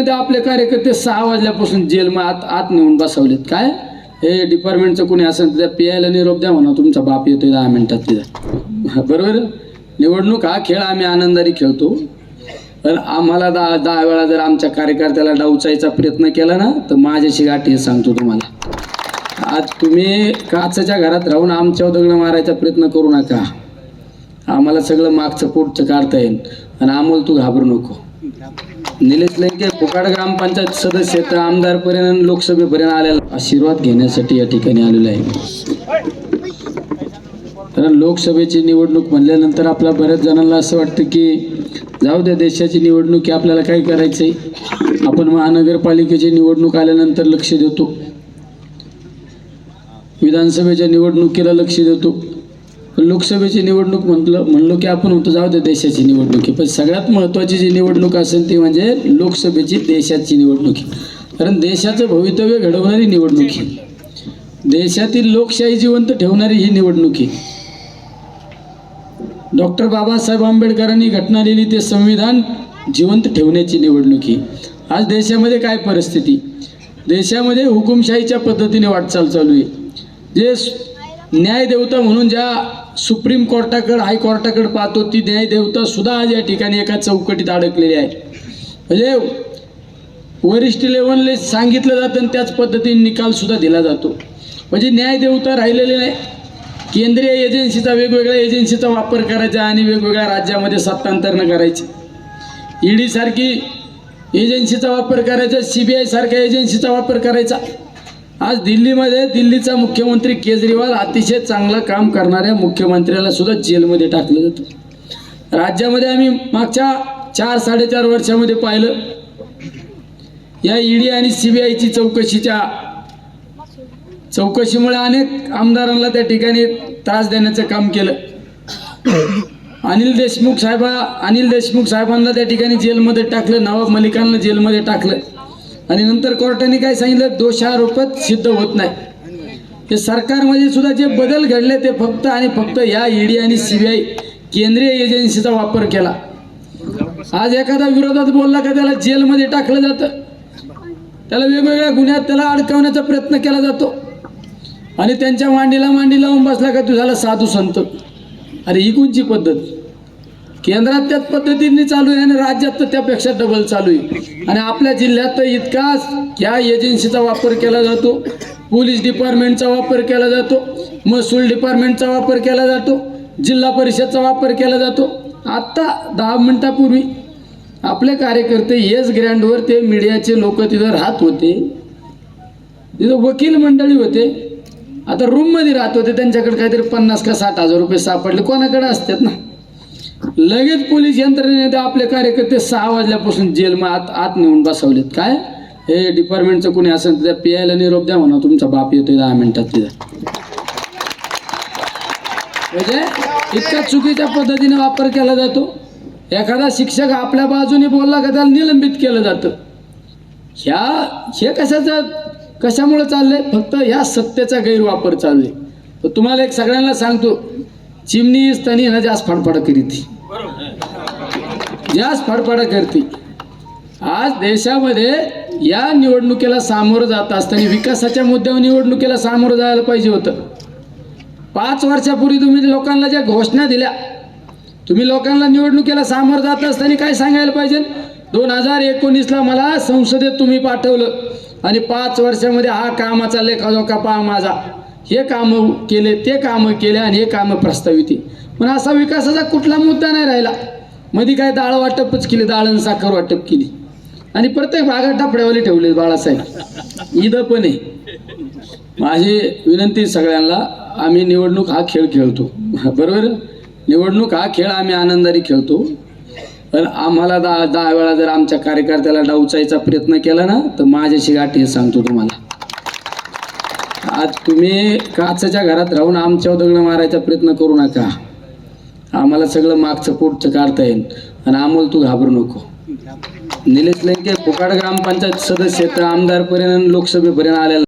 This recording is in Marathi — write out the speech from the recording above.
यंत्रणेने आपले कार्यकर्ते सहा वाजल्यापासून जेलमध्ये आत आत नेऊन बसवलेत. काय? हे डिपार्टमेंटचं कोणी असेल त्या पियायला निरोप द्या म्हणा. तुमचा बाप येतोय दहा मिनिटात तिथं. बरोबर? निवडणूक हा खेळ आम्ही आनंदाने खेळतो. पण आम्हाला दहा दहा वेळा जर आमच्या कार्यकर्त्याला डावचायचा प्रयत्न केला ना तर माझ्याशी गाठी हे सांगतो तुम्हाला. आज तुम्ही काचच्या घरात राहून आमच्यावर दगड मारायचा प्रयत्न करू नका. आम्हाला सगळं मागचं पोटचं काढता येईल. आणि अमोल तू घाबरू नको. निलेश लंके फुकाड ग्रामपंचायत सदस्य तर आमदारपर्यंत आणि लोकसभेपर्यंत आलेला आशीर्वाद घेण्यासाठी या ठिकाणी आलेलो आहे. कारण लोकसभेची निवडणूक म्हणल्यानंतर आपल्या बऱ्याच जणांना असं वाटतं की जाऊ द्या देशाची निवडणूक आहे आपल्याला काय करायचं आहे आपण महानगरपालिकेची निवडणूक आल्यानंतर लक्ष देतो. विधानसभेच्या निवडणुकीला लक्ष देतो. लोकसभेची निवडणूक म्हटलं म्हणलो की आपण होतो जाऊ द्या देशाची निवडणूक आहे. पण सगळ्यात महत्त्वाची जी निवडणूक असेल ती म्हणजे लोकसभेची देशाची निवडणूक आहे. कारण देशाचं भवितव्य घडवणारी निवडणूक आहे. देशातील लोकशाही जिवंत ठेवणारी ही निवडणूक आहे. डॉक्टर बाबासाहेब आंबेडकरांनी घटना लिहिली ते संविधान जिवंत ठेवण्याची निवडणूक आहे. आज देशामध्ये काय परिस्थिती? देशामध्ये हुकुमशाहीच्या पद्धतीने वाटचाल चालू आहे. जे न्यायदेवता म्हणून ज्या सुप्रीम कोर्टाकडं हायकोर्टाकडे पाहतो ती न्यायदेवता सुद्धा आज या ठिकाणी एका चौकटीत अडकलेली आहे म्हणजे वरिष्ठ लेवलले सांगितलं जातं आणि त्याच पद्धतीने निकालसुद्धा दिला जातो. म्हणजे न्यायदेवता राहिलेले नाही. केंद्रीय एजन्सीचा वेगवेगळ्या एजन्सीचा वापर करायचा आणि वेगवेगळ्या राज्यामध्ये सत्तांतरणं करायची. ईडीसारखी एजन्सीचा वापर करायचा सी बी आयसारख्या एजन्सीचा वापर करायचा. आज दिल्लीमध्ये दिल्लीचा मुख्यमंत्री केजरीवाल अतिशय चांगलं काम करणाऱ्या मुख्यमंत्र्याला सुद्धा जेलमध्ये टाकलं जातं. राज्यामध्ये आम्ही मागच्या चार साडेचार वर्षामध्ये पाहिलं. या ईडी आणि सी बी आयची चौकशीच्या चौकशीमुळे अनेक आमदारांना त्या ठिकाणी त्रास देण्याचं काम केलं. अनिल देशमुख साहेबा अनिल देशमुख साहेबांना त्या ठिकाणी जेलमध्ये टाकलं नवाब मलिकांना जेलमध्ये टाकलं. आणि नंतर कोर्टाने काय सांगितलं? दोषारोपत सिद्ध होत नाही. हे सरकारमध्ये सुद्धा जे बदल घडले ते फक्त आणि फक्त या ईडी आणि सीबीआय केंद्रीय एजन्सीचा वापर केला. आज एखादा विरोधात बोलला का त्याला जेलमध्ये टाकलं जातं. त्याला वेगवेगळ्या गुन्ह्यात त्याला अडकवण्याचा प्रयत्न केला जातो. आणि त्यांच्या मांडीला मांडी लावून बसला का तू झाला साधू संत. अरे ही कोणची पद्धत? केंद्रात त्याच पद्धतीने चालू आहे आणि राज्यात तर त्यापेक्षा डबल चालू आहे. आणि आपल्या जिल्ह्यात तर इतकाच या एजन्सीचा वापर केला जातो. पोलीस डिपार्टमेंटचा वापर केला जातो. महसूल डिपार्टमेंटचा वापर केला जातो. जिल्हा परिषदचा वापर केला जातो. आत्ता दहा मिनटापूर्वी आपले कार्यकर्ते येस ग्रँडवर ते मीडियाचे लोक तिथं राहत होते. तिथं वकील मंडळी होते. आता रूममध्ये राहत होते. त्यांच्याकडे काहीतरी पन्नास का साठ हजार रुपये सापडले. कोणाकडे असतात ना? लगेच पोलीस यंत्रणेने आपले कार्यकर्ते सहा वाजल्यापासून जेलमध्ये आत आत नेऊन बसवलेत. काय? हे डिपार्टमेंटचं कोणी असेल तर त्या पियायला निरोप द्या म्हणा. तुमचा बाप येतोय दहा मिनिटात तिथं. म्हणजे इतक्या चुकीच्या पद्धतीने वापर केला जातो. एखादा शिक्षक आपल्या बाजूने बोलला का त्याला निलंबित केलं जातं. ह्या हे कशाचं कशामुळे चाललंय? फक्त ह्या सत्तेचा गैरवापर चालले तर तुम्हाला एक सगळ्यांना सांगतो. चिमणी तनी ना जास्त फडफड करीत. जास्त फडफड करते. आज देशामध्ये या निवडणुकीला सामोरं जात असताना विकासाच्या मुद्द्यावर निवडणुकीला सामोरं जायला पाहिजे होतं. पाच वर्षापूर्वी तुम्ही लोकांना ज्या घोषणा दिल्या तुम्ही लोकांना निवडणुकीला सामोरं जात असताना काय सांगायला पाहिजे? दोन हजार एकोणीसला मला संसदेत तुम्ही पाठवलं आणि पाच वर्षामध्ये हा कामाचा लेखाजोखा पहा माझा. हे कामं केले ते कामं केले आणि हे कामं प्रस्तावित पण असा विकासाचा कुठला मुद्दा नाही राहिला. मध्ये काय डाळ वाटपच केली डाळ आणि साखर वाटप केली. आणि प्रत्येक भागात टापड्यावाले ठेवले बाळासाहेब. ईद पण आहे. माझी विनंती सगळ्यांना आम्ही निवडणूक हा खेळ खेळतो. बरोबर? निवडणूक हा खेळ आम्ही आनंदाने खेळतो. पण आम्हाला दहा दहा वेळा जर आमच्या कार्यकर्त्याला डावचायचा प्रयत्न केला ना तर माझ्याशी गाठी हे सांगतो तुम्हाला. आज तुम्ही काचच्या घरात राहून आमच्यावर दगड मारायचा प्रयत्न करू नका. आम्हाला सगळं मागचं पुढचं काढता येईल. आणि अमोल तू घाबरू नको. निलेश लंके फुकाड ग्रामपंचायत सदस्य तर आमदारपर्यंत लोकसभेपर्यंत आलेला